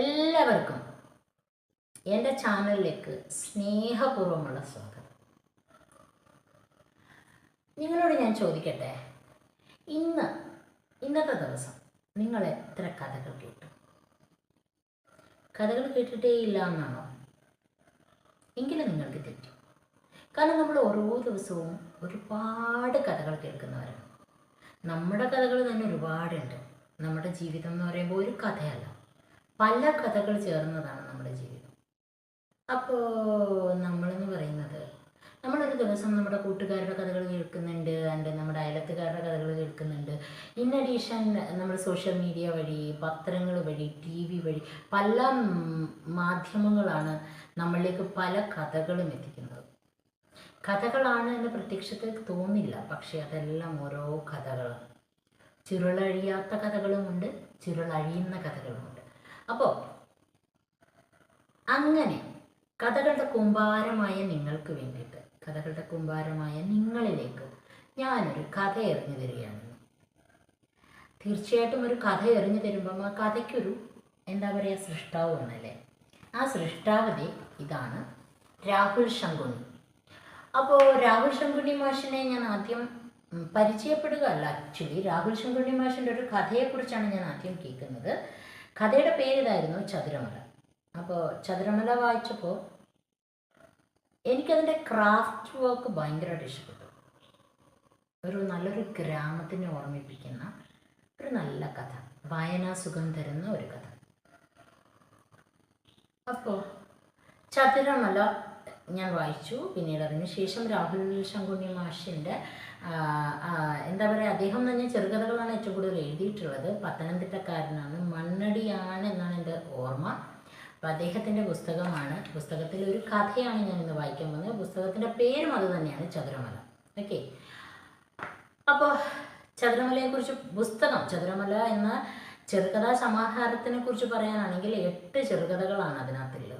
എല്ലാവർക്കും എന്റെ ചാനലിലേക്ക് സ്നേഹപൂർവമുള്ള സ്വാഗതം. നിങ്ങളോട് ഞാൻ ചോദിക്കട്ടെ? ഇന്ന് ഇന്നത്തെ ദിവസം നിങ്ങൾ എത്ര കഥകൾ കേട്ടു? കഥകൾ കേട്ടിട്ടേ ഇല്ല എന്നാണോ? എങ്കിലും നിങ്ങൾക്ക് തെറ്റും. കാരണം നമ്മൾ ഓരോ ദിവസവും ഒരുപാട് കഥകൾ കേൾക്കുന്നവരാണ്. നമ്മുടെ കഥകൾ തന്നെ ഒരുപാടുണ്ട്. നമ്മുടെ ജീവിതം എന്ന് പറയുമ്പോൾ ഒരു കഥയല്ല. പല കഥകൾ ചേർന്നതാണ് നമ്മുടെ ജീവിതം. അപ്പോൾ നമ്മളെന്ന് പറയുന്നത് നമ്മളൊരു ദിവസം നമ്മുടെ കൂട്ടുകാരുടെ കഥകൾ കേൾക്കുന്നുണ്ട് ആൻഡ് നമ്മുടെ അയലത്തുകാരുടെ കഥകൾ കേൾക്കുന്നുണ്ട്. ഇൻ അഡീഷൻ നമ്മൾ സോഷ്യൽ മീഡിയ വഴി പത്രങ്ങൾ വഴി ടി വി വഴി പല മാധ്യമങ്ങളാണ് നമ്മളിലേക്ക് പല കഥകളും എത്തിക്കുന്നത്. കഥകളാണ് എന്ന് പ്രത്യക്ഷത്തിൽ തോന്നില്ല പക്ഷേ അതെല്ലാം ഓരോ കഥകളാണ്. ചുരുളഴിയാത്ത കഥകളുമുണ്ട് ചുരുളഴിയുന്ന കഥകളുമുണ്ട്. അപ്പോൾ അങ്ങനെ കഥകളുടെ കുമ്പാരമായ നിങ്ങൾക്ക് വേണ്ടിയിട്ട് കഥകളുടെ കുമ്പാരമായ നിങ്ങളിലേക്ക് ഞാനൊരു കഥ എറിഞ്ഞു തരികയാണ്. തീർച്ചയായിട്ടും ഒരു കഥ എറിഞ്ഞു തരുമ്പം ആ കഥയ്ക്കൊരു എന്താ പറയുക സൃഷ്ടാവ് എന്നല്ലേ ആ സൃഷ്ടാവതി ഇതാണ് രാഹുൽ ശങ്കുണി അപ്പോൾ രാഹുൽ ശങ്കുണി മാഷിനെ ഞാൻ ആദ്യം പരിചയപ്പെടുക അല്ല ആക്ച്വലി രാഹുൽ ശങ്കുണി മാഷിന്റെ ഒരു കഥയെക്കുറിച്ചാണ് ഞാൻ ആദ്യം കേൾക്കുന്നത്. കഥയുടെ പേര് ഇതായിരുന്നു ചതുരമല. അപ്പോൾ ചതുരമല വായിച്ചപ്പോൾ എനിക്കതിന്റെ ക്രാഫ്റ്റ് വർക്ക് ഭയങ്കരമായിട്ട് ഇഷ്ടപ്പെട്ടു. ഒരു നല്ലൊരു ഗ്രാമത്തിനെ ഓർമ്മിപ്പിക്കുന്ന ഒരു നല്ല കഥ. വായനാ സുഖം തരുന്ന ഒരു കഥ. അപ്പോൾ ചതുരമല ഞാൻ വായിച്ചു. പിന്നീട് അതിന് ശേഷം രാഹുൽ ശങ്കുണ്ണി മാഷിന്റെ എന്താ പറയുക അദ്ദേഹം തന്നെ ചെറുകഥകളാണ് ഏറ്റവും കൂടുതൽ എഴുതിയിട്ടുള്ളത്. പത്തനംതിട്ടക്കാരനാണ് മണ്ണടിയാണ് എന്നാണ് എന്റെ ഓർമ്മ. അപ്പം അദ്ദേഹത്തിന്റെ പുസ്തകമാണ്. പുസ്തകത്തിൽ ഒരു കഥയാണ് ഞാൻ ഇന്ന് വായിക്കാൻ പോകുന്നത്. പുസ്തകത്തിന്റെ പേരും അത് തന്നെയാണ് ചതുരമല. ഓക്കെ? അപ്പോൾ ചതുരമലയെക്കുറിച്ച് പുസ്തകം ചതുരമല എന്ന ചെറുകഥാ സമാഹാരത്തിനെ കുറിച്ച് പറയാനാണെങ്കിൽ എട്ട് ചെറുകഥകളാണ് അതിനകത്തുള്ളത്.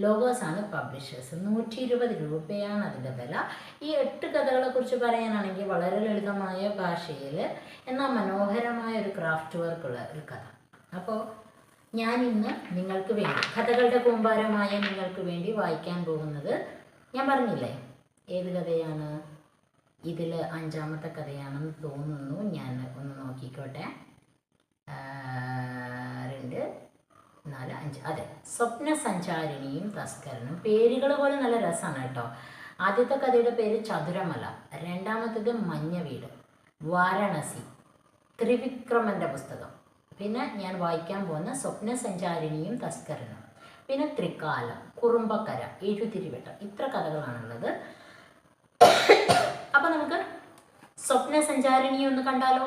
ലോഗോസ് ആണ് പബ്ലിഷേഴ്സ്. നൂറ്റി ഇരുപത് രൂപയാണ് അതിന്റെ വില. ഈ എട്ട് കഥകളെ കുറിച്ച് പറയാനാണെങ്കിൽ വളരെ ലളിതമായ ഭാഷയിൽ എന്നാൽ മനോഹരമായ ഒരു ക്രാഫ്റ്റ് വർക്കുള്ള ഒരു കഥ. അപ്പോൾ ഞാൻ ഇന്ന് നിങ്ങൾക്ക് വേണ്ടി കഥകളുടെ കൂമ്പാരമായ നിങ്ങൾക്ക് വേണ്ടി വായിക്കാൻ പോകുന്നത് ഞാൻ പറഞ്ഞില്ലേ? ഏത് കഥയാണ്? ഇതിൽ അഞ്ചാമത്തെ കഥയാണെന്ന് തോന്നുന്നു. ഞാൻ ഒന്ന് നോക്കിക്കോട്ടെ. നാല് അഞ്ച് അതെ. സ്വപ്ന സഞ്ചാരിണിയും തസ്കരനും പേരുകൾ പോലെ നല്ല രസമാണ് കേട്ടോ. ആദ്യത്തെ കഥയുടെ പേര് ചതുരമല. രണ്ടാമത്തേത് മഞ്ഞ വീട് വാരണസി. ത്രിവിക്രമന്റെ പുസ്തകം. പിന്നെ ഞാൻ വായിക്കാൻ പോകുന്ന സ്വപ്ന സഞ്ചാരിണിയും തസ്കരനും പിന്നെ ത്രികാലം കുറുമ്പക്കര എഴുതിരിവട്ടം. ഇത്ര കഥകളാണുള്ളത്. അപ്പൊ നമുക്ക് സ്വപ്ന സഞ്ചാരിണി ഒന്ന് കണ്ടാലോ?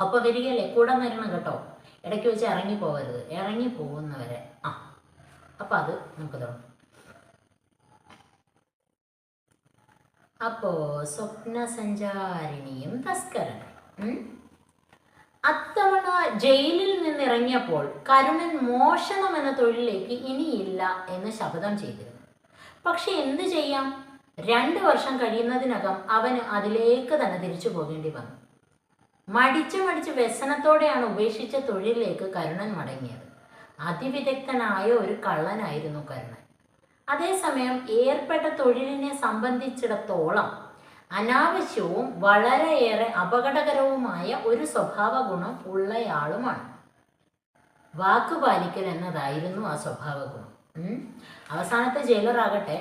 അപ്പോൾ വരികയല്ലേ? കൂടെ വരണം കേട്ടോ. ഇടയ്ക്ക് വെച്ച് ഇറങ്ങി പോകരുത്. ഇറങ്ങി പോകുന്നവരെ. ആ അപ്പൊ അത് നമുക്ക് തുടങ്ങും. അപ്പോ സ്വപ്ന സഞ്ചാരിണിയും തസ്കരനും. ഉം? അത്തവണ ജയിലിൽ നിന്നിറങ്ങിയപ്പോൾ കരുണൻ മോഷണം എന്ന തൊഴിലിലേക്ക് ഇനിയില്ല എന്ന് ശപഥം ചെയ്തിരുന്നു. പക്ഷെ എന്തു ചെയ്യാം? രണ്ട് വർഷം കഴിയുന്നതിനകം അവന് അതിലേക്ക് തന്നെ തിരിച്ചു പോകേണ്ടി വന്നു. മടിച്ച് മടിച്ച് വ്യസനത്തോടെയാണ് ഉപേക്ഷിച്ച തൊഴിലിലേക്ക് കരുണൻ മടങ്ങിയത്. അതിവിദഗ്ധനായ ഒരു കള്ളനായിരുന്നു കരുണൻ. അതേസമയം ഏർപ്പെട്ട തൊഴിലിനെ സംബന്ധിച്ചിടത്തോളം അനാവശ്യവും വളരെയേറെ അപകടകരവുമായ ഒരു സ്വഭാവ ഗുണം ഉള്ളയാളുമാണ് വാക്കുപാലിക്കൽ എന്നതായിരുന്നു ആ സ്വഭാവ ഗുണം. അവസാനത്തെ ജയിലറാകട്ടെ.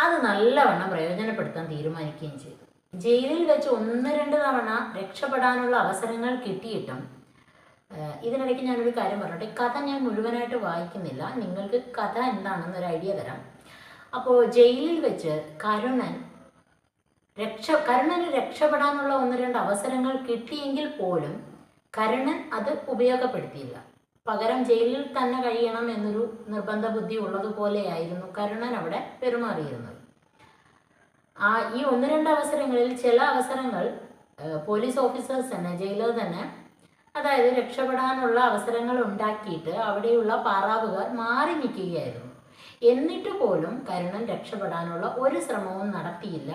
അത് നല്ലവണ്ണം പ്രയോജനപ്പെടുത്താൻ തീരുമാനിക്കുകയും ചെയ്തു. ജയിലിൽ വെച്ച് ഒന്ന് രണ്ട് തവണ രക്ഷപ്പെടാനുള്ള അവസരങ്ങൾ കിട്ടിയിട്ടും ഇതിനിടയ്ക്ക് ഞാനൊരു കാര്യം പറഞ്ഞോട്ടെ. കഥ ഞാൻ മുഴുവനായിട്ട് വായിക്കുന്നില്ല. നിങ്ങൾക്ക് കഥ എന്താണെന്ന് ഒരു ഐഡിയ തരാം. അപ്പോൾ ജയിലിൽ വെച്ച് കരുണൻ രക്ഷ കരുണന് രക്ഷപ്പെടാനുള്ള ഒന്ന് രണ്ട് അവസരങ്ങൾ കിട്ടിയെങ്കിൽ പോലും കരുണൻ അത് ഉപയോഗപ്പെടുത്തിയില്ല. പകരം ജയിലിൽ തന്നെ കഴിയണം എന്നൊരു നിർബന്ധ ബുദ്ധി ഉള്ളതുപോലെയായിരുന്നു കരുണൻ അവിടെ പെരുമാറിയിരുന്നത്. ആ ഈ ഒന്ന് രണ്ട് അവസരങ്ങളിൽ ചില അവസരങ്ങൾ പോലീസ് ഓഫീസേഴ്സ് തന്നെ ജയിലർ തന്നെ അതായത് രക്ഷപ്പെടാനുള്ള അവസരങ്ങൾ ഉണ്ടാക്കിയിട്ട് അവിടെയുള്ള പാറാവുകാർ മാറി നിൽക്കുകയായിരുന്നു. എന്നിട്ട് പോലും കരുണൻ രക്ഷപ്പെടാനുള്ള ഒരു ശ്രമവും നടത്തിയില്ല.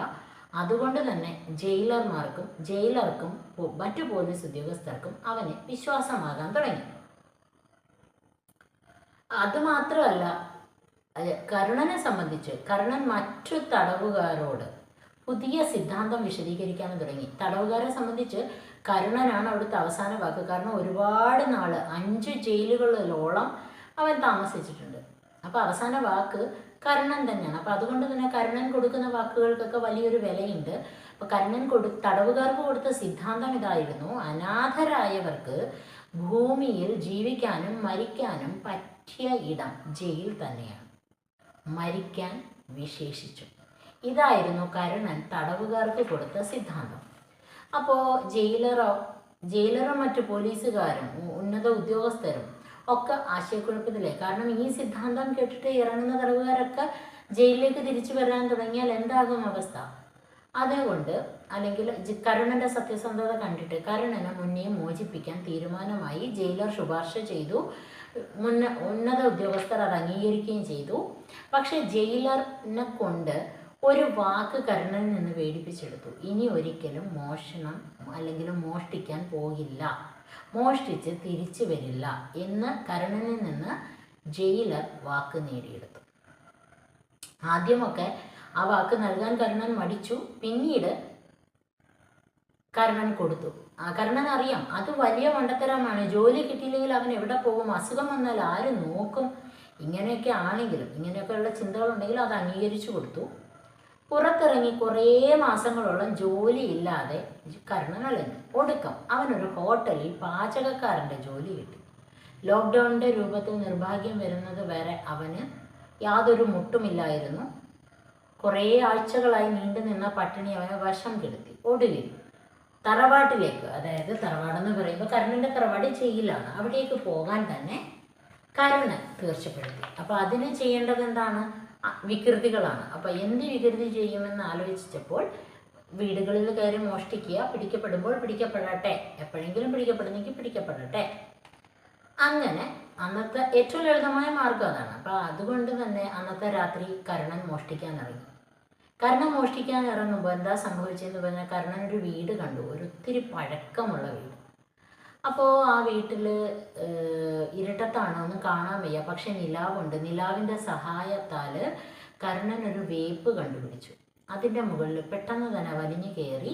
അതുകൊണ്ട് തന്നെ ജയിലർമാർക്കും ജയിലർക്കും മറ്റു പോലീസ് ഉദ്യോഗസ്ഥർക്കും അവന് വിശ്വാസമാകാൻ തുടങ്ങി. അത് അത് കരുണനെ സംബന്ധിച്ച് കരുണൻ മറ്റു തടവുകാരോട് പുതിയ സിദ്ധാന്തം വിശദീകരിക്കാൻ തുടങ്ങി. തടവുകാരെ സംബന്ധിച്ച് കരുണനാണ് അവിടുത്തെ അവസാന വാക്ക്. കാരണം ഒരുപാട് നാൾ അഞ്ച് ജയിലുകളിലോളം അവൻ താമസിച്ചിട്ടുണ്ട്. അപ്പോൾ അവസാന വാക്ക് കരുണൻ തന്നെയാണ്. അപ്പോൾ അതുകൊണ്ട് തന്നെ കരുണൻ കൊടുക്കുന്ന വാക്കുകൾക്കൊക്കെ വലിയൊരു വിലയുണ്ട്. അപ്പോൾ കരുണൻ കൊടു തടവുകാർക്ക് കൊടുത്ത സിദ്ധാന്തം ഇതായിരുന്നു. അനാഥരായവർക്ക് ഭൂമിയിൽ ജീവിക്കാനും മരിക്കാനും പറ്റിയ ഇടം ജയിൽ തന്നെയാണ്. മരിക്കാൻ വിശേഷിച്ചു. ഇതായിരുന്നു കരുണൻ തടവുകാർക്ക് കൊടുത്ത സിദ്ധാന്തം. അപ്പോൾ ജയിലറോ ജയിലറും മറ്റു പോലീസുകാരും ഉന്നത ഉദ്യോഗസ്ഥരും ഒക്കെ ആശയക്കുഴപ്പത്തിലായി. കാരണം ഈ സിദ്ധാന്തം കേട്ടിട്ട് ഇറങ്ങുന്ന തടവുകാരൊക്കെ ജയിലിലേക്ക് തിരിച്ചു വരാൻ തുടങ്ങിയാൽ എന്താകും അവസ്ഥ? അതുകൊണ്ട് അല്ലെങ്കിൽ കരുണന്റെ സത്യസന്ധത കണ്ടിട്ട് കരുണനെ മുന്നേ മോചിപ്പിക്കാൻ തീരുമാനമായി ജയിലർ ശുപാർശ ചെയ്തു. മുന്ന ഉന്നത ഉദ്യോഗസ്ഥർ അത് അംഗീകരിക്കുകയും ചെയ്തു. പക്ഷേ ജയിലറിനെ കൊണ്ട് ഒരു വാക്ക് കരുണനിൽ നിന്ന് വേടിപ്പിച്ചെടുത്തു. ഇനി ഒരിക്കലും മോഷണം അല്ലെങ്കിൽ മോഷ്ടിക്കാൻ പോകില്ല. മോഷ്ടിച്ച് തിരിച്ചു വരില്ല എന്ന് കരുണനിൽ നിന്ന് ജയിലർ വാക്ക് നേടിയെടുത്തു. ആദ്യമൊക്കെ ആ വാക്ക് നൽകാൻ കരുണൻ മടിച്ചു. പിന്നീട് കരുണൻ കൊടുത്തു. ആ കർണൻ അറിയാം അത് വലിയ മണ്ടത്തരമാണ്. ജോലി കിട്ടിയില്ലെങ്കിൽ അവൻ എവിടെ പോകും? അസുഖം വന്നാൽ ആര് നോക്കും? ഇങ്ങനെയൊക്കെ ആണെങ്കിലും ഇങ്ങനെയൊക്കെയുള്ള ചിന്തകളുണ്ടെങ്കിലും അത് അംഗീകരിച്ചു കൊടുത്തു. പുറത്തിറങ്ങി കുറേ മാസങ്ങളോളം ജോലിയില്ലാതെ കർണൻ അലഞ്ഞു ഒടുക്കം. അവനൊരു ഹോട്ടലിൽ പാചകക്കാരന്റെ ജോലി കിട്ടി. ലോക്ക്ഡൗണിന്റെ രൂപത്തിൽ നിർഭാഗ്യം വരുന്നത് വരെ അവന് യാതൊരു മുട്ടുമില്ലായിരുന്നു. കുറേ ആഴ്ചകളായി നീണ്ടു നിന്ന പട്ടിണി അവനെ വശം കെടുത്തി. ഒടുവിൽ തറവാട്ടിലേക്ക് അതായത് തറവാടെന്ന് പറയുമ്പോൾ കരുണിന്റെ തറവാട് ചെയ്യിലാണ് അവിടേക്ക് പോകാൻ തന്നെ കരുണ് തീർച്ചപ്പെടുത്തി. അപ്പോൾ അതിന് ചെയ്യേണ്ടത് എന്താണ്? വികൃതികളാണ്. അപ്പോൾ എന്ത് വികൃതി ചെയ്യുമെന്ന് ആലോചിച്ചപ്പോൾ വീടുകളിൽ കയറി മോഷ്ടിക്കുക പിടിക്കപ്പെടുമ്പോൾ പിടിക്കപ്പെടട്ടെ. എപ്പോഴെങ്കിലും പിടിക്കപ്പെടുന്നെങ്കിൽ പിടിക്കപ്പെടട്ടെ. അങ്ങനെ അന്നത്തെ ഏറ്റവും ലളിതമായ മാർഗം അതാണ്. അപ്പോൾ അതുകൊണ്ട് തന്നെ അന്നത്തെ രാത്രി കരുണൻ മോഷ്ടിക്കാൻ ഇറങ്ങി. കരുണൻ മോഷ്ടിക്കാൻ ഇറങ്ങുമ്പോൾ എന്താ സംഭവിച്ചതെന്ന് പറഞ്ഞാൽ കർണൻ ഒരു വീട് കണ്ടു. ഒരു ഒത്തിരി പഴക്കമുള്ള വീട്. അപ്പോൾ ആ വീട്ടിൽ ഇരുട്ടത്താണ്. ഒന്നും കാണാൻ വയ്യ. പക്ഷെ നിലാവുണ്ട്. നിലാവിന്റെ സഹായത്താൽ കർണൻ ഒരു വേപ്പ് കണ്ടുപിടിച്ചു. അതിന്റെ മുകളിൽ പെട്ടെന്ന് തന്നെ വലിഞ്ഞു കയറി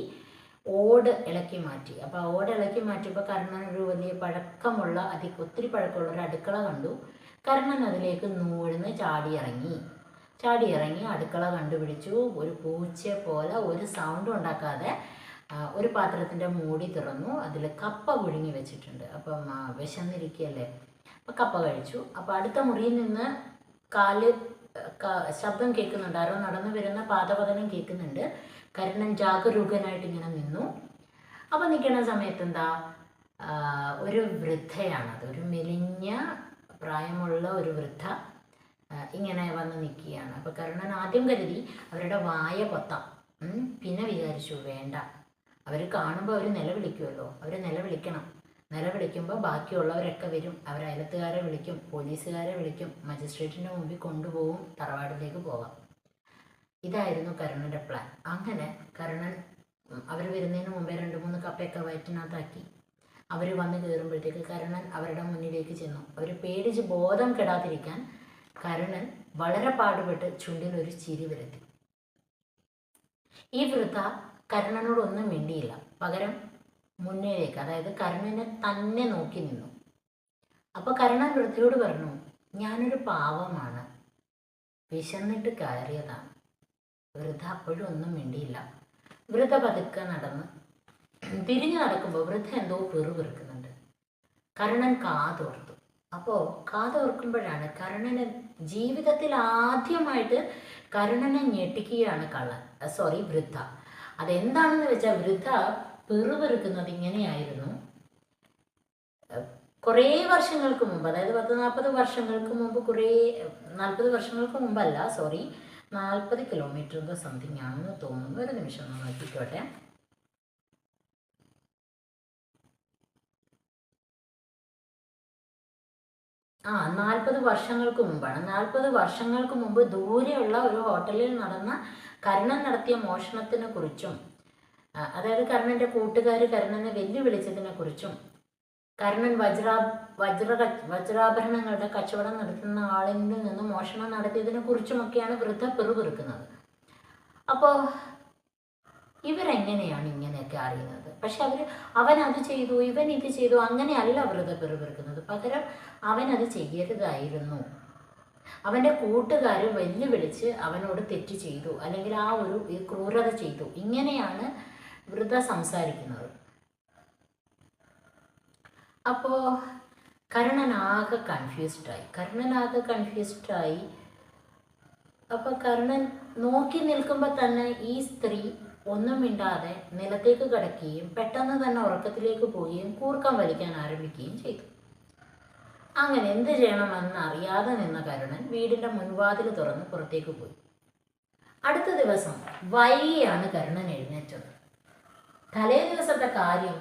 ഓട് ഇളക്കി മാറ്റി. അപ്പോൾ ആ ഓട് ഇളക്കി മാറ്റിയപ്പോൾ കർണൻ ഒരു വലിയ പഴക്കമുള്ള അതി ഒത്തിരി പഴക്കമുള്ള ഒരു അടുക്കള കണ്ടു. കർണൻ അതിലേക്ക് നൂഴ്ന്ന് ചാടി ഇറങ്ങി ചാടി ഇറങ്ങി അടുക്കള കണ്ടുപിടിച്ചു. ഒരു പൂച്ചയെ പോലെ ഒരു സൗണ്ടും ഉണ്ടാക്കാതെ ഒരു പാത്രത്തിന്റെ മൂടി തുറന്നു. അതിൽ കപ്പ പുഴുങ്ങി വെച്ചിട്ടുണ്ട്. അപ്പം വിശന്നിരിക്കുകയല്ലേ? അപ്പം കപ്പ കഴിച്ചു. അപ്പം അടുത്ത മുറിയിൽ നിന്ന് കാൽ ശബ്ദം കേൾക്കുന്നുണ്ട് ആരോ നടന്നു വരുന്ന പാദപതനം കേൾക്കുന്നുണ്ട്. കരുണൻ ജാഗരൂകനായിട്ട് ഇങ്ങനെ നിന്നു. അപ്പം നിൽക്കുന്ന സമയത്ത് എന്താ? ഒരു വൃദ്ധയാണത്. ഒരു മെലിഞ്ഞ പ്രായമുള്ള ഒരു വൃദ്ധ ഇങ്ങനെ വന്ന് നിൽക്കുകയാണ് അപ്പോൾ കരുണൻ ആദ്യം കരുതി അവരുടെ വായ പൊത്താം പിന്നെ വിചാരിച്ചു വേണ്ട. അവർ കാണുമ്പോൾ അവർ നിലവിളിക്കുമല്ലോ അവർ നിലവിളിക്കണം. നിലവിളിക്കുമ്പോൾ ബാക്കിയുള്ളവരൊക്കെ വരും. അവർ അയലത്തുകാരെ വിളിക്കും പോലീസുകാരെ വിളിക്കും മജിസ്ട്രേറ്റിന്റെ മുമ്പിൽ കൊണ്ടുപോകും തറവാടിലേക്ക് പോകാം. ഇതായിരുന്നു കരുണന്റെ പ്ലാൻ അങ്ങനെ കരുണൻ അവർ വരുന്നതിന് മുമ്പേ രണ്ട് മൂന്ന് കപ്പയൊക്കെ വയറ്റിനകത്താക്കി. അവർ വന്ന് കയറുമ്പോഴത്തേക്ക് കരുണൻ അവരുടെ മുന്നിലേക്ക് ചെന്നു. അവർ പേടിച്ച് ബോധം കെടാതിരിക്കാൻ കരുണൻ വളരെ പാടുപെട്ട് ചുണ്ടിന് ഒരു ചിരി വരുത്തി ഈ വൃദ്ധ കരുണനോടൊന്നും മിണ്ടിയില്ല. പകരം മുന്നിലേക്ക് അതായത് കരുണനെ തന്നെ നോക്കി നിന്നു. അപ്പോൾ കരുണൻ വൃദ്ധയോട് പറഞ്ഞു ഞാനൊരു പാവമാണ്. വിശന്നിട്ട് കയറിയതാണ് വൃദ്ധ അപ്പോഴും ഒന്നും മിണ്ടിയില്ല. വൃദ്ധ പതുക്കെ നടന്ന് തിരിഞ്ഞു നടക്കുമ്പോൾ വൃദ്ധ എന്തോ പിറുപിറുക്കുന്നുണ്ട് കരുണൻ കാതോർത്തു. അപ്പോൾ കാതോർക്കുമ്പോഴാണ് കരുണന് ജീവിതത്തിൽ ആദ്യമായിട്ട് കരുണനെ ഞെട്ടിക്കുകയാണ് കള്ളൻ. സോറി വൃദ്ധ. അതെന്താണെന്ന് വെച്ചാൽ വൃദ്ധ പിറുപിറുക്കുന്നത് ഇങ്ങനെയായിരുന്നു. കുറേ വർഷങ്ങൾക്ക് മുമ്പ് അതായത് പത്ത് നാൽപ്പത് വർഷങ്ങൾക്ക് മുമ്പ് കുറേ നാൽപ്പത് വർഷങ്ങൾക്ക് മുമ്പല്ല സോറി നാൽപ്പത് കിലോമീറ്റർ എന്തോ സംതിങ് ആണെന്ന് തോന്നുന്നു. ഒരു നിമിഷം നോക്കിക്കോട്ടെ. ആ നാൽപ്പത് വർഷങ്ങൾക്ക് മുമ്പാണ്. നാൽപ്പത് വർഷങ്ങൾക്ക് മുമ്പ് ദൂരെയുള്ള ഒരു ഹോട്ടലിൽ നടന്ന കരുണൻ നടത്തിയ മോഷണത്തിനെ കുറിച്ചും അതായത് കർണന്റെ കൂട്ടുകാർ കരുണനെ വെല്ലുവിളിച്ചതിനെ കുറിച്ചും കർണൻ വജ്രാ വജ്ര വജ്രാഭരണങ്ങളുടെ കച്ചവടം നടത്തുന്ന ആളിൽ നിന്ന് മോഷണം നടത്തിയതിനെ കുറിച്ചുമൊക്കെയാണ് വൃദ്ധ പിറുപിറുക്കുന്നത്. അപ്പോൾ ഇവരെങ്ങനെയാണ് ഇങ്ങനെയൊക്കെ അറിയുന്നത്? പക്ഷെ അവർ അവൻ അത് ചെയ്തു ഇവൻ ഇത് ചെയ്തു അങ്ങനെയല്ല വൃദ്ധ പിറുപിറുക്കുന്നത്. പകരം അവൻ അത് ചെയ്യരുതായിരുന്നു. അവന്റെ കൂട്ടുകാർ വെല്ലുവിളിച്ച് അവനോട് തെറ്റ് ചെയ്തു. അല്ലെങ്കിൽ ആ ഒരു ക്രൂരത ചെയ്തു. ഇങ്ങനെയാണ് വൃത സംസാരിക്കുന്നത്. അപ്പോൾ കർണനാകെ കൺഫ്യൂസ്ഡായി കർണനാകെ കൺഫ്യൂസ്ഡായി അപ്പോൾ കർണൻ നോക്കി നിൽക്കുമ്പോൾ തന്നെ ഈ സ്ത്രീ ഒന്നും മിണ്ടാതെ നിലത്തേക്ക് കിടക്കുകയും പെട്ടെന്ന് തന്നെ ഉറക്കത്തിലേക്ക് പോവുകയും കൂർക്കം വലിക്കാൻ ആരംഭിക്കുകയും ചെയ്തു. അങ്ങനെ എന്ത് ചെയ്യണമെന്ന് അറിയാതെ നിന്ന കരുണൻ വീടിന്റെ മുൻവാതിൽ തുറന്ന് പുറത്തേക്ക് പോയി. അടുത്ത ദിവസം വൈകിയാണ് കരുണൻ എഴുന്നേറ്റത്. തലേ ദിവസത്തെ കാര്യം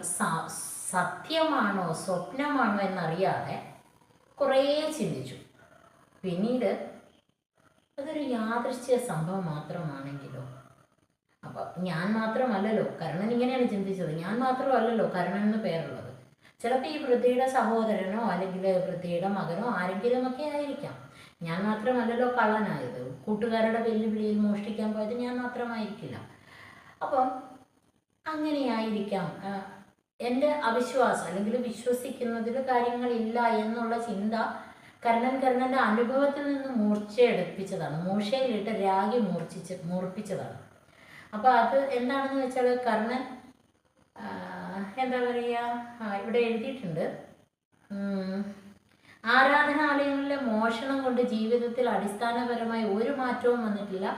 സത്യമാണോ സ്വപ്നമാണോ എന്നറിയാതെ കുറേ ചിന്തിച്ചു. പിന്നീട് അതൊരു യാദൃശ്ചിക സംഭവം മാത്രമാണെങ്കിലോ? അപ്പോൾ ഞാൻ മാത്രമല്ലല്ലോ കരുണൻ ഇങ്ങനെയാണ് ചിന്തിച്ചത്. ഞാൻ മാത്രമല്ലല്ലോ കരുണൻ എന്ന് പേരുള്ളത്. ചിലപ്പോൾ ഈ വൃദ്ധയുടെ സഹോദരനോ അല്ലെങ്കിൽ വൃദ്ധയുടെ മകനോ ആരെങ്കിലും ഒക്കെ ആയിരിക്കാം. ഞാൻ മാത്രമല്ലല്ലോ കള്ളനായത്. കൂട്ടുകാരുടെ വെല്ലുവിളിയിൽ മോഷ്ടിക്കാൻ പോയത് ഞാൻ മാത്രമായിരിക്കില്ല. അപ്പം അങ്ങനെയായിരിക്കാം. എന്റെ അവിശ്വാസം അല്ലെങ്കിൽ വിശ്വസിക്കുന്നതിൽ കാര്യങ്ങളില്ല എന്നുള്ള ചിന്ത കർണൻ കർണന്റെ അനുഭവത്തിൽ നിന്ന് മൂർച്ചയെടുപ്പിച്ചതാണ്. മൂർച്ചയിലിട്ട് രാഗി മൂർച്ഛിച്ച് മൂർപ്പിച്ചതാണ്. അപ്പോൾ അത് എന്താണെന്ന് വെച്ചാൽ കർണൻ എന്താ പറയുക ഇവിടെ എഴുതിയിട്ടുണ്ട്. ആരാധനാലയങ്ങളിലെ മോഷണം കൊണ്ട് ജീവിതത്തിൽ അടിസ്ഥാനപരമായി ഒരു മാറ്റവും വന്നിട്ടില്ല.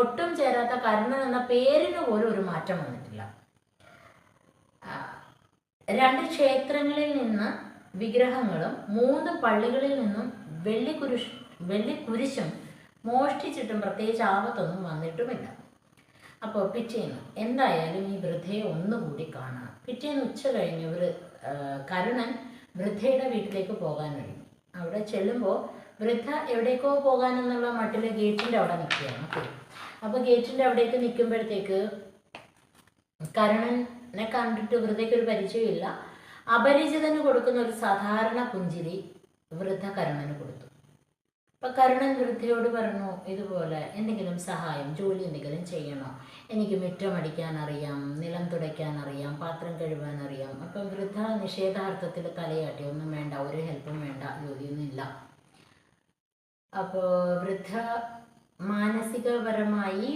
ഒട്ടും ചേരാത്ത കരുണ എന്ന പേരിന് പോലും ഒരു മാറ്റം വന്നിട്ടില്ല. രണ്ട് ക്ഷേത്രങ്ങളിൽ നിന്ന് വിഗ്രഹങ്ങളും മൂന്ന് പള്ളികളിൽ നിന്നും വെള്ളിക്കുരിശ് വെള്ളിക്കുരിശും മോഷ്ടിച്ചിട്ടും പ്രത്യേകിച്ച് ആപത്തൊന്നും വന്നിട്ടുമില്ല. അപ്പോൾ പിറ്റേന്ന് എന്തായാലും ഈ വൃദ്ധയെ ഒന്നുകൂടി കാണണം. പിറ്റേന്ന് ഉച്ച കഴിഞ്ഞ് വൃ കരുണൻ വൃദ്ധയുടെ വീട്ടിലേക്ക് കഴിഞ്ഞു അവിടെ ചെല്ലുമ്പോൾ വൃദ്ധ എവിടേക്കോ പോകാനെന്നുള്ള മട്ടിൽ ഗേറ്റിന്റെ അവിടെ നിൽക്കുകയാണ്. ഓക്കെ. അപ്പോൾ ഗേറ്റിന്റെ അവിടേക്ക് നിൽക്കുമ്പോഴത്തേക്ക് കരുണനെ കണ്ടിട്ട് വൃദ്ധയ്ക്ക് ഒരു പരിചയമില്ല. അപരിചിതന് കൊടുക്കുന്ന ഒരു സാധാരണ പുഞ്ചിരി വൃദ്ധ കരുണന് കൊടുത്തു അപ്പൊ കരുണൻ വൃദ്ധയോട് പറഞ്ഞു ഇതുപോലെ എന്തെങ്കിലും സഹായം ജോലി എന്തെങ്കിലും ചെയ്യണോ? എനിക്ക് മുറ്റം അടിക്കാൻ അറിയാം നിലം തുടയ്ക്കാൻ അറിയാം പാത്രം കഴുകാൻ അറിയാം അപ്പം വൃദ്ധ നിഷേധാർത്ഥത്തിൽ തലയാട്ടി ഒന്നും വേണ്ട ഒരു ഹെൽപ്പും വേണ്ട ജോലിയൊന്നും ഇല്ല. അപ്പോൾ വൃദ്ധ മാനസികപരമായി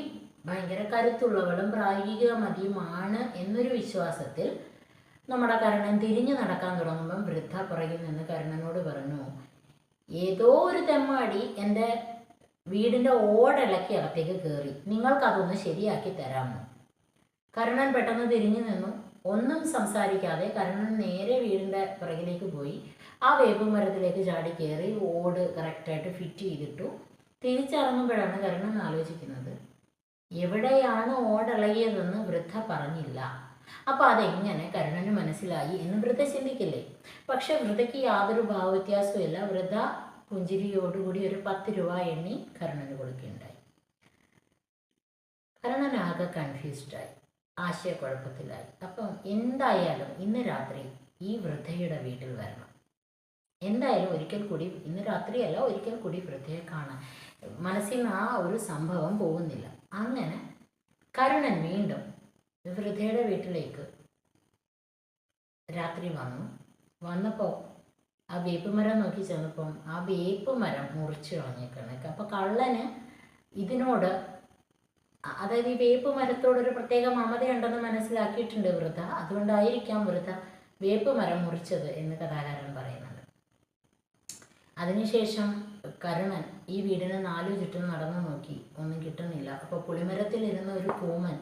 ഭയങ്കര കരുത്തുള്ളവളും പ്രായോഗിക മതിയുമാണ് എന്നൊരു വിശ്വാസത്തിൽ നമ്മുടെ കരുണൻ തിരിഞ്ഞു നടക്കാൻ തുടങ്ങുമ്പം വൃദ്ധ പുറകിൽ നിന്ന് കരുണനോട് പറഞ്ഞു ഏതോ ഒരു തെമ്മാടി എന്റെ വീടിന്റെ ഓടിളക്കി അകത്തേക്ക് കയറി നിങ്ങൾക്കതൊന്ന് ശരിയാക്കി തരാമോ? കരുണൻ പെട്ടെന്ന് തിരിഞ്ഞു നിന്നു. ഒന്നും സംസാരിക്കാതെ കരുണൻ നേരെ വീടിന്റെ പുറകിലേക്ക് പോയി. ആ വേപ്പ് മരത്തിലേക്ക് ചാടി കയറി ഓട് കറക്റ്റായിട്ട് ഫിറ്റ് ചെയ്തിട്ടു തിരിച്ചിറങ്ങുമ്പോഴാണ് കരുണൻ ആലോചിക്കുന്നത്. എവിടെയാണ് ഓടിളകിയതെന്ന് വൃദ്ധ പറഞ്ഞില്ല. അപ്പോൾ അതെങ്ങനെ കരുണന് മനസ്സിലായി എന്ന് വൃദ്ധ ചിന്തിക്കില്ലേ? പക്ഷെ വൃദ്ധയ്ക്ക് യാതൊരു ഭാവവ്യത്യാസവും ഇല്ല. വൃദ്ധ പുഞ്ചിരിയോടുകൂടി ഒരു പത്ത് രൂപ എണ്ണി കരുണന് കൊടുക്കുകയുണ്ടായി. കരുണനാകെ കൺഫ്യൂസ്ഡായി ആശയക്കുഴപ്പത്തിലായി. അപ്പം എന്തായാലും ഇന്ന് രാത്രി ഈ വൃദ്ധയുടെ വീട്ടിൽ വരണം. എന്തായാലും ഒരിക്കൽ കൂടി ഇന്ന് രാത്രിയല്ല ഒരിക്കൽ കൂടി വൃദ്ധയെ കാണാൻ. മനസ്സിൽ നിന്ന് ആ ഒരു സംഭവം പോകുന്നില്ല. അങ്ങനെ കരുണൻ വീണ്ടും വൃദ്ധയുടെ വീട്ടിലേക്ക് രാത്രി വന്നു. വന്നപ്പോൾ ആ വേപ്പ് മരം നോക്കി ചെന്നപ്പം ആ വേപ്പ് മരം മുറിച്ച് കളഞ്ഞേക്കാണ് അപ്പോൾ കള്ളന് ഇതിനോട് അതായത് ഈ വേപ്പ് മരത്തോടൊരു പ്രത്യേക മമതയുണ്ടെന്ന് മനസ്സിലാക്കിയിട്ടുണ്ട് വൃദ്ധ. അതുകൊണ്ടായിരിക്കാം വൃദ്ധ വേപ്പ് മരം മുറിച്ചത് എന്ന് കഥാകാരൻ പറയുന്നുണ്ട് അതിനുശേഷം കരുണൻ ഈ വീടിന് നാലു ചുറ്റും നടന്നു നോക്കി. ഒന്നും കിട്ടുന്നില്ല. അപ്പോൾ പുളിമരത്തിൽ ഇരുന്ന ഒരു കൂമൻ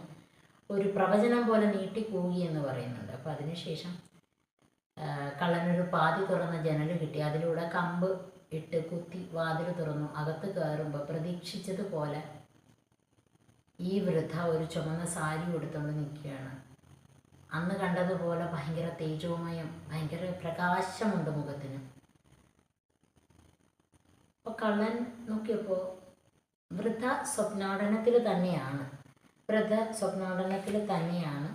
ഒരു പ്രവചനം പോലെ നീട്ടി കൂകി എന്ന് പറയുന്നുണ്ട്. അപ്പോൾ അതിനുശേഷം കള്ളനൊരു പാതി തുറന്ന ജനൽ കിട്ടി. അതിലൂടെ കമ്പ് ഇട്ട് കുത്തി വാതിൽ തുറന്നു. അകത്ത് കയറുമ്പോൾ പ്രതീക്ഷിച്ചതുപോലെ ഈ വൃദ്ധ ഒരു ചുമന്ന സാരി ഉടുത്തുകൊണ്ട് നിൽക്കുകയാണ്. അന്ന് കണ്ടതുപോലെ ഭയങ്കര തേജോമയം ഭയങ്കര പ്രകാശമുണ്ട് മുഖത്തിന്. അപ്പോൾ കള്ളൻ നോക്കിയപ്പോൾ വൃദ്ധ സ്വപ്നാടനത്തിൽ തന്നെയാണ്. വൃദ്ധ സ്വപ്നാടനത്തിൽ തന്നെയാണ്.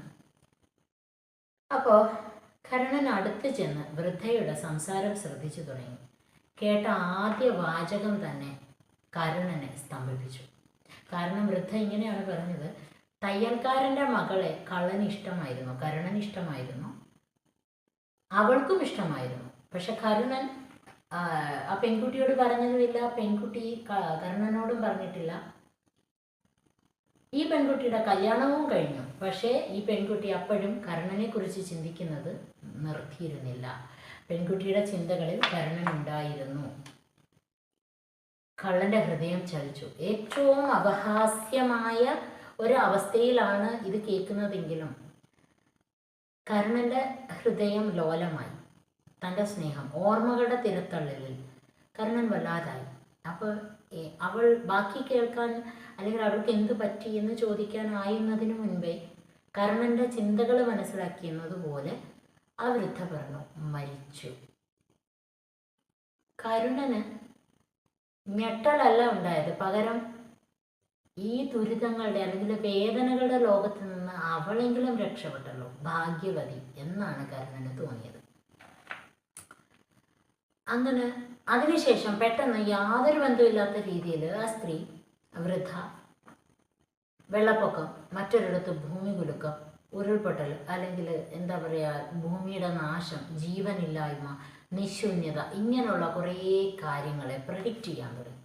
അപ്പോൾ കരുണൻ അടുത്ത് ചെന്ന് വൃദ്ധയുടെ സംസാരം ശ്രദ്ധിച്ചു തുടങ്ങി. കേട്ട ആദ്യ വാചകം തന്നെ കരുണനെ സ്തംഭിപ്പിച്ചു. കാരണം വൃദ്ധ ഇങ്ങനെയാണ് പറഞ്ഞത് തയ്യൽക്കാരന്റെ മകളെ കള്ളന് ഇഷ്ടമായിരുന്നു കരുണൻ ഇഷ്ടമായിരുന്നു അവൾക്കും ഇഷ്ടമായിരുന്നു. പക്ഷെ കരുണൻ ആ, പെൺകുട്ടിയോട് പറഞ്ഞതുമില്ല പെൺകുട്ടി കരുണനോടും പറഞ്ഞിട്ടില്ല. ഈ പെൺകുട്ടിയുടെ കല്യാണവും കഴിഞ്ഞു. പക്ഷേ ഈ പെൺകുട്ടി അപ്പോഴും കർണനെക്കുറിച്ച് കുറിച്ച് ചിന്തിക്കുന്നത് നിർത്തിയിരുന്നില്ല. പെൺകുട്ടിയുടെ ചിന്തകളിൽ കർണൻ ഉണ്ടായിരുന്നു. കള്ളന്റെ ഹൃദയം ചലിച്ചു. ഏറ്റവും അപഹാസ്യമായ ഒരു അവസ്ഥയിലാണ് ഇത് കേൾക്കുന്നതെങ്കിലും കർണന്റെ ഹൃദയം ലോലമായി. തന്റെ സ്നേഹം ഓർമ്മകളുടെ തിരത്തള്ളലിൽ കർണൻ വല്ലാതായി. അപ്പോൾ അവൾ ബാക്കി കേൾക്കാൻ അല്ലെങ്കിൽ അവൾക്ക് എന്ത് പറ്റി എന്ന് ചോദിക്കാനായുന്നതിന് മുൻപേ കർണന്റെ ചിന്തകൾ മനസ്സിലാക്കിയെന്നതുപോലെ ആ വൃദ്ധ പറഞ്ഞു മരിച്ചു. കരുണന് ഞെട്ടലല്ല ഉണ്ടായത്. പകരം ഈ ദുരിതങ്ങളുടെ അല്ലെങ്കിൽ വേദനകളുടെ ലോകത്ത് നിന്ന് അവളെങ്കിലും രക്ഷപ്പെട്ടല്ലോ. ഭാഗ്യവതി എന്നാണ് കരുണന് തോന്നിയത്. അങ്ങനെ അതിനുശേഷം പെട്ടെന്ന് യാതൊരു ബന്ധമില്ലാത്ത രീതിയിൽ ആ സ്ത്രീ വൃദ്ധ വെള്ളപ്പൊക്കം മറ്റൊരിടത്ത് ഭൂമി കുലുക്കം ഉരുൾപൊട്ടൽ അല്ലെങ്കിൽ എന്താ പറയുക ഭൂമിയുടെ നാശം ജീവനില്ലായ്മ നിശൂന്യത ഇങ്ങനെയുള്ള കുറേ കാര്യങ്ങളെ പ്രഡിക്റ്റ് ചെയ്യാൻ തുടങ്ങി.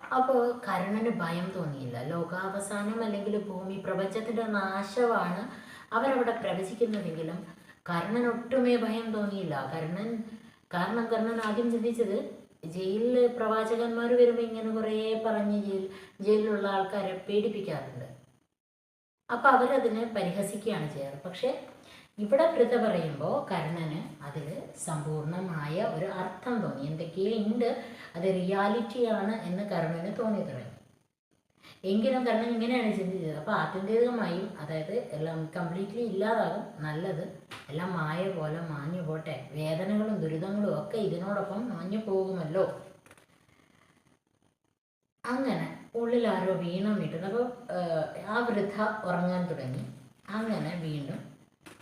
അപ്പോൾ കരുണന് ഭയം തോന്നിയില്ല. ലോകാവസാനം അല്ലെങ്കിൽ ഭൂമി പ്രപഞ്ചത്തിന്റെ നാശമാണ് അവരവിടെ പ്രവചിക്കുന്നതെങ്കിലും കരുണൻ ഒട്ടുമേ ഭയം തോന്നിയില്ല. കർണൻ കാരണം കർണൻ ആദ്യം ചിന്തിച്ചത് ജയിലിൽ പ്രവാചകന്മാർ വരുമ്പോൾ ഇങ്ങനെ കുറേ പറഞ്ഞ് ജയിൽ ജയിലിലുള്ള ആൾക്കാരെ പേടിപ്പിക്കാറുണ്ട്. അപ്പോൾ അവരതിനെ പരിഹസിക്കുകയാണ് ചെയ്യാറ്. പക്ഷേ ഇവിടെ വൃത പറയുമ്പോൾ കർണന് അതിൽ സമ്പൂർണമായ ഒരു അർത്ഥം തോന്നി. എന്തൊക്കെയോ ഉണ്ട്. അത് റിയാലിറ്റിയാണ് എന്ന് കർണന് തോന്നി തുടങ്ങി എങ്കിലും കാരണം ഇങ്ങനെയാണ് ചിന്തിച്ചത്. അപ്പോൾ ആത്യന്തികമായും അതായത് എല്ലാം കംപ്ലീറ്റ്ലി ഇല്ലാതാകും. നല്ലത്. എല്ലാം മായ പോലെ മാഞ്ഞു പോട്ടെ. വേദനകളും ദുരിതങ്ങളും ഒക്കെ ഇതിനോടൊപ്പം മാഞ്ഞു പോകുമല്ലോ. അങ്ങനെ ഉള്ളിൽ ആരോ വീണം വീട്ടുന്നു. അപ്പോൾ ആ വൃദ്ധ ഉറങ്ങാൻ തുടങ്ങി. അങ്ങനെ വീണ്ടും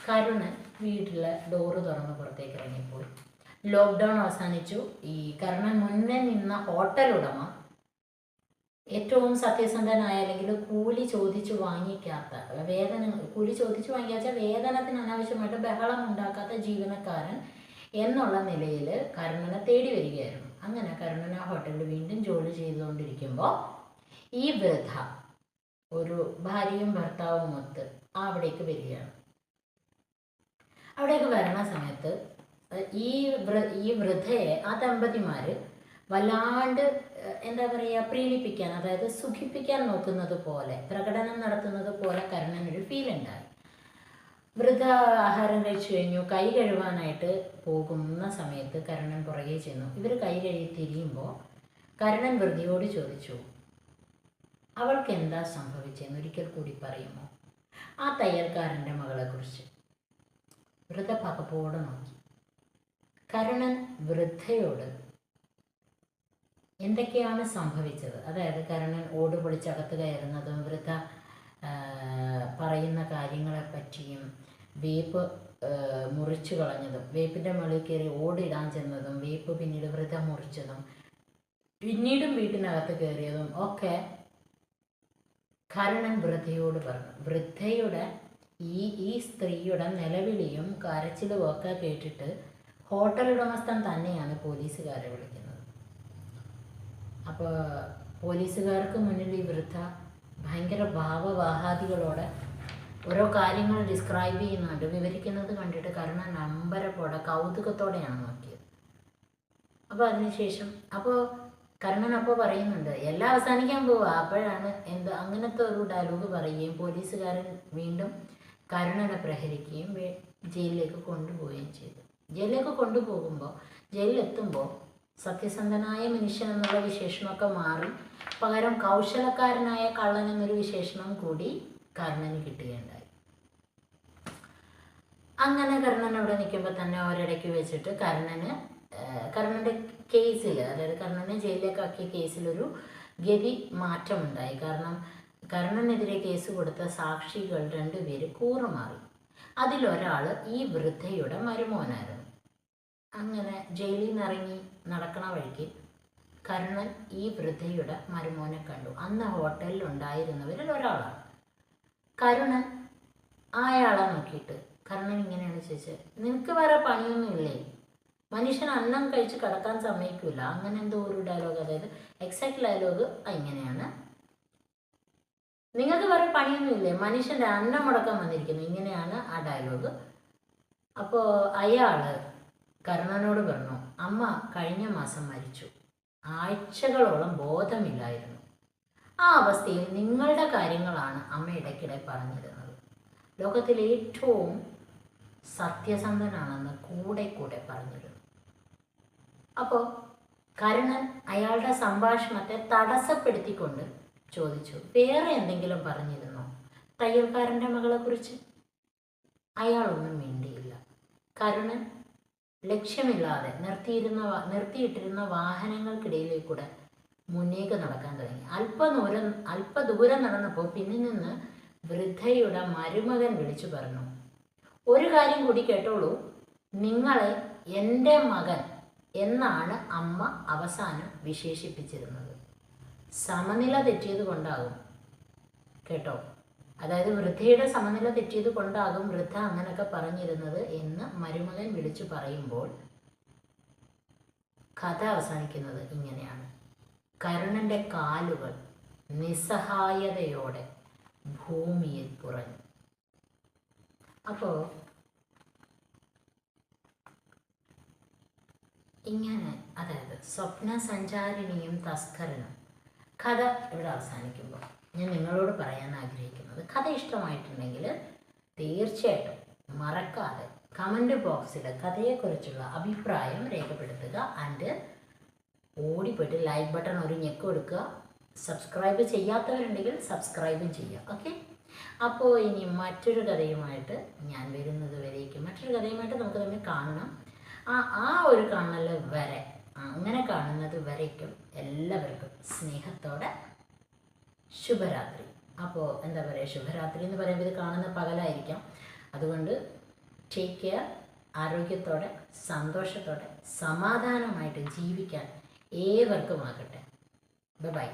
കരുണൻ വീട്ടിലെ ഡോറ് തുറന്ന് പുറത്തേക്ക് ഇറങ്ങിപ്പോയി. ലോക്ക്ഡൗൺ അവസാനിച്ചു. ഈ കരുണൻ മുന്നേ നിന്ന ഹോട്ടൽ ഉടമ ഏറ്റവും സത്യസന്ധനായ അല്ലെങ്കിൽ കൂലി ചോദിച്ചു വാങ്ങിക്കാത്ത വേദന കൂലി ചോദിച്ചു വാങ്ങിക്കാച്ച വേദനത്തിന് അനാവശ്യമായിട്ട് ബഹളം ഉണ്ടാക്കാത്ത ജീവനക്കാരൻ എന്നുള്ള നിലയിൽ കരുണനെ തേടി വരികയായിരുന്നു. അങ്ങനെ കരുണന ഹോട്ടലിൽ വീണ്ടും ജോലി ചെയ്തുകൊണ്ടിരിക്കുമ്പോൾ ഈ വൃദ്ധ ഒരു ഭാര്യയും ഭർത്താവും ഒത്ത് അവിടേക്ക് വരികയാണ്. അവിടേക്ക് വരണ സമയത്ത് ഈ ഈ വൃദ്ധയെ ആ ദമ്പതിമാർ വല്ലാണ്ട് എന്താ പറയുക പ്രീണിപ്പിക്കാൻ അതായത് സുഖിപ്പിക്കാൻ നോക്കുന്നത് പോലെ പ്രകടനം നടത്തുന്നത് പോലെ കരുണനൊരു ഫീൽ ഉണ്ടായി വൃദ്ധ ആഹാരം കഴിച്ചു കഴിഞ്ഞു കൈ കഴുകാനായിട്ട് പോകുന്ന സമയത്ത് കരുണൻ പുറകെ ചെന്നു. ഇവർ കൈ കഴുകി തിരിയുമ്പോൾ കരുണൻ വൃദ്ധയോട് ചോദിച്ചു അവൾക്ക് എന്താ സംഭവിച്ചതെന്ന് ഒരിക്കൽ കൂടി പറയുമോ? ആ തയ്യൽക്കാരന്റെ മകളെക്കുറിച്ച് വൃദ്ധ പകപ്പോടെ നോക്കി. കരുണൻ വൃദ്ധയോട് എന്തൊക്കെയാണ് സംഭവിച്ചത്? അതായത് കരണൻ ഓട് പൊളിച്ചകത്ത് കയറുന്നതും വൃദ്ധ പറയുന്ന കാര്യങ്ങളെ പറ്റിയും വേപ്പ് മുറിച്ചു കളഞ്ഞതും വേപ്പിന്റെ മുകളിൽ കയറി ഓടിടാൻ ചെന്നതും വേപ്പ് പിന്നീട് വൃത മുറിച്ചതും പിന്നീടും വീട്ടിനകത്ത് കയറിയതും ഒക്കെ കരുണൻ വൃദ്ധയോട് പറഞ്ഞു. വൃദ്ധയുടെ ഈ ഈ സ്ത്രീയുടെ നിലവിളിയും കരച്ചിലും ഒക്കെ കേട്ടിട്ട് ഹോട്ടൽ ഉടമസ്ഥൻ തന്നെയാണ് പോലീസുകാരെ വിളിക്കുന്നത്. അപ്പോൾ പോലീസുകാർക്ക് മുന്നിൽ ഈ വൃദ്ധ ഭയങ്കര ഭാവവാഹാദികളോടെ ഓരോ കാര്യങ്ങൾ ഡിസ്ക്രൈബ് ചെയ്യുന്നുണ്ട്. വിവരിക്കുന്നത് കണ്ടിട്ട് കരുണ നമ്പരപ്പോടെ കൗതുകത്തോടെയാണ് നോക്കിയത്. അപ്പോൾ അതിനുശേഷം അപ്പോൾ കരുണൻ അപ്പോൾ പറയുന്നുണ്ട് എല്ലാം അവസാനിക്കാൻ പോവുക അപ്പോഴാണ് എന്ത് അങ്ങനത്തെ ഒരു ഡയലോഗ് പറയുകയും പോലീസുകാരൻ വീണ്ടും കരുണനെ പ്രഹരിക്കുകയും ജയിലിലേക്ക് കൊണ്ടുപോവുകയും ചെയ്തു. ജയിലിലേക്ക് കൊണ്ടുപോകുമ്പോൾ ജയിലിലെത്തുമ്പോൾ സത്യസന്ധനായ മനുഷ്യൻ എന്നുള്ള വിശേഷണമൊക്കെ മാറി. പകരം കൗശലക്കാരനായ കള്ളൻ എന്നൊരു വിശേഷണം കൂടി കർണന് കിട്ടുകയുണ്ടായി. അങ്ങനെ കർണൻ അവിടെ നിൽക്കുമ്പോൾ തന്നെ ഒരിടയ്ക്ക് വെച്ചിട്ട് കർണന് കർണന്റെ കേസിൽ അതായത് കർണനെ ജയിലിലേക്ക് ആക്കിയ കേസിലൊരു ഗതി മാറ്റമുണ്ടായി. കാരണം കർണനെതിരെ കേസ് കൊടുത്ത സാക്ഷികൾ രണ്ടുപേര് കൂറുമാറി. അതിലൊരാൾ ഈ വൃദ്ധയുടെ മരുമോനായിരുന്നു. അങ്ങനെ ജയിലിൽ നിന്നിറങ്ങി നടക്കണ വഴിക്ക് കർണൻ ഈ വൃദ്ധയുടെ മരുമോനെ കണ്ടു. അന്ന് ഹോട്ടലിൽ ഉണ്ടായിരുന്നവരിൽ ഒരാളാണ്. കരുണൻ അയാളെ നോക്കിയിട്ട് കർണൻ ഇങ്ങനെയാണ് ചോദിച്ചത് നിനക്ക് വേറെ പണിയൊന്നുമില്ലേ മനുഷ്യൻ അന്നം കഴിച്ച് കിടക്കാൻ സമ്മതിക്കില്ല അങ്ങനെ എന്തോ ഒരു ഡയലോഗ് അതായത് എക്സാക്ട് ഡയലോഗ് ഇങ്ങനെയാണ്. നിങ്ങൾക്ക് വേറെ പണിയൊന്നുമില്ലേ മനുഷ്യന്റെ അന്നം മുടക്കാൻ വന്നിരിക്കുന്നു. ഇങ്ങനെയാണ് ആ ഡയലോഗ് അപ്പോൾ അയാൾ കർണനോട് പറഞ്ഞു അമ്മ കഴിഞ്ഞ മാസം മരിച്ചു. ആഴ്ചകളോളം ബോധമില്ലായിരുന്നു. ആ അവസ്ഥയിൽ നിങ്ങളുടെ കാര്യങ്ങളാണ് അമ്മ ഇടയ്ക്കിടെ പറഞ്ഞിരുന്നത്. ലോകത്തിൽ ഏറ്റവും സത്യസന്ധനാണെന്ന് കൂടെ കൂടെ പറഞ്ഞിരുന്നു. അപ്പോൾ കരുണൻ അയാളുടെ സംഭാഷണത്തെ തടസ്സപ്പെടുത്തിക്കൊണ്ട് ചോദിച്ചു വേറെ എന്തെങ്കിലും പറഞ്ഞിരുന്നോ തയ്യൽക്കാരന്റെ മകളെക്കുറിച്ച്? അയാളൊന്നും മിണ്ടിയില്ല. കരുണൻ ലക്ഷ്യമില്ലാതെ നിർത്തിയിരുന്ന നിർത്തിയിട്ടിരുന്ന വാഹനങ്ങൾക്കിടയിലേക്ക് കൂടെ മുന്നേക്ക് നടക്കാൻ തുടങ്ങി. അല്പദൂരം അല്പദൂരം നടന്നപ്പോൾ പിന്നിൽ നിന്ന് വൃദ്ധയുടെ മരുമകൻ വിളിച്ചു പറഞ്ഞു ഒരു കാര്യം കൂടി കേട്ടോളൂ. നിങ്ങളെ എന്റെ മകൻ എന്നാണ് അമ്മ അവസാനം വിശേഷിപ്പിച്ചിരുന്നത്. സമനില തെറ്റിയത് കൊണ്ടാകും. കേട്ടോ? അതായത് വൃദ്ധയുടെ സമനില തെറ്റിയത് കൊണ്ടാകും വൃദ്ധ അങ്ങനെയൊക്കെ പറഞ്ഞിരുന്നത് എന്ന് മരുമകൻ വിളിച്ചു പറയുമ്പോൾ കഥ അവസാനിക്കുന്നത് ഇങ്ങനെയാണ്. കരുണന്റെ കാലുകൾ നിസ്സഹായതയോടെ ഭൂമിയിൽ പുറഞ്ഞു. അപ്പോൾ ഇങ്ങനെ അതായത് സ്വപ്ന സഞ്ചാരിണിയും തസ്കരനും കഥ ഇവിടെ അവസാനിക്കുമ്പോൾ. ഞാൻ നിങ്ങളോട് പറയാൻ ആഗ്രഹിക്കുന്നത് കഥ ഇഷ്ടമായിട്ടുണ്ടെങ്കിൽ തീർച്ചയായിട്ടും മറക്കാതെ കമന്റ് ബോക്സിൽ കഥയെക്കുറിച്ചുള്ള അഭിപ്രായം രേഖപ്പെടുത്തുക ആൻഡ് ഓടിപ്പോയിട്ട് ലൈക്ക് ബട്ടൺ ഒരു ഞെക്ക് കൊടുക്കുക. സബ്സ്ക്രൈബ് ചെയ്യാത്തവരുണ്ടെങ്കിൽ സബ്സ്ക്രൈബും ചെയ്യുക. ഓക്കെ അപ്പോൾ ഇനി മറ്റൊരു കഥയുമായിട്ട് ഞാൻ വരുന്നത് വരേക്കും. മറ്റൊരു കഥയുമായിട്ട് നമുക്ക് തമ്മിൽ കാണണം. ആ ആ ഒരു കാണൽ വരെ അങ്ങനെ കാണുന്നത് വരയ്ക്കും എല്ലാവർക്കും സ്നേഹത്തോടെ ശുഭരാത്രി. അപ്പോൾ എന്താ പറയുക ശുഭരാത്രി എന്ന് പറയുമ്പോൾ ഇത് കാണുന്ന പകലായിരിക്കാം. അതുകൊണ്ട് ടേക്ക് കെയർ ആരോഗ്യത്തോടെ സന്തോഷത്തോടെ സമാധാനമായിട്ട് ജീവിക്കാൻ ഏവർക്കും ആകട്ടെ. ബൈ